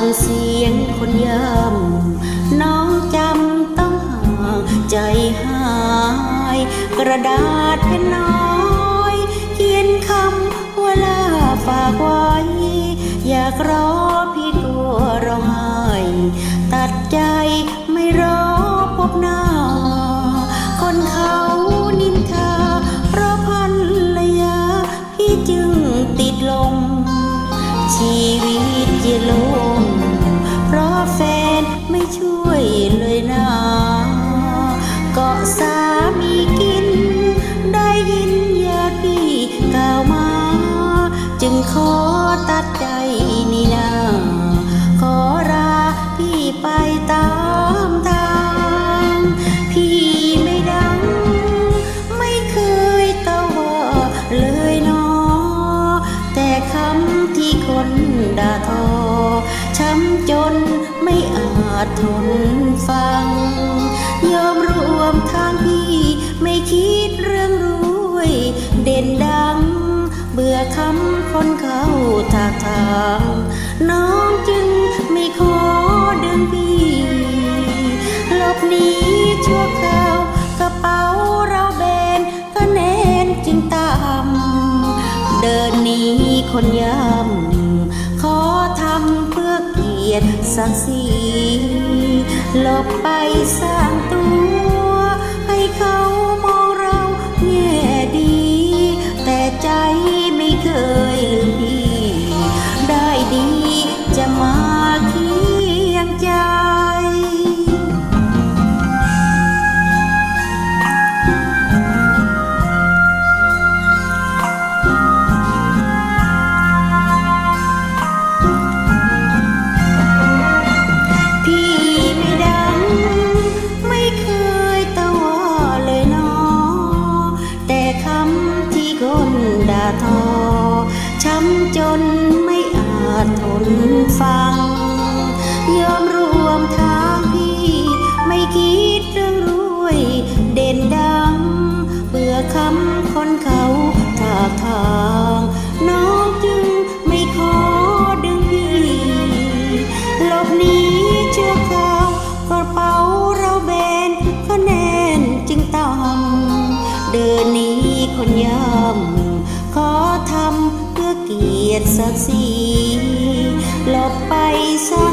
ฟังเสียงคนย่ำน้องจำต้องห่างใจหาย กระดาษแผ่นน้อย เขียนคำว่าลาฝากไว้ อยากรอพี่กลัวร้องไห้ตัดใจไม่รอพบหน้า คนเขานินทาเพราะพันระยาพี่จึงติดลมชีวิต ลงเพราะแฟนไม่ช่วยเลยนะเกาะสามีกิน ได้ยินญาติพี่กล่าวมา จึงขอ จทนฟัง ยอมรวมทางพี่ ไม่คิดเรื่องรวย เด่นดัง เบื่อคำคนเขาทากทาง น้องจึงไม่ขอดึงพี่หลบหนีชั่วคราวกระเป๋าเราแบนก็แนนจึงตามเดินหนีคนย้ำขอทำ ยรติศักดิ์ศรีหลบไปสร้างตัว ให้เขามองเราแง่ดี แต่ใจไม่เคย ทอ ช้ำจนไม่อาจทนฟัง ยอมรวมำเพื่อเกียรติศักดิ์ศรีหลบไปซะ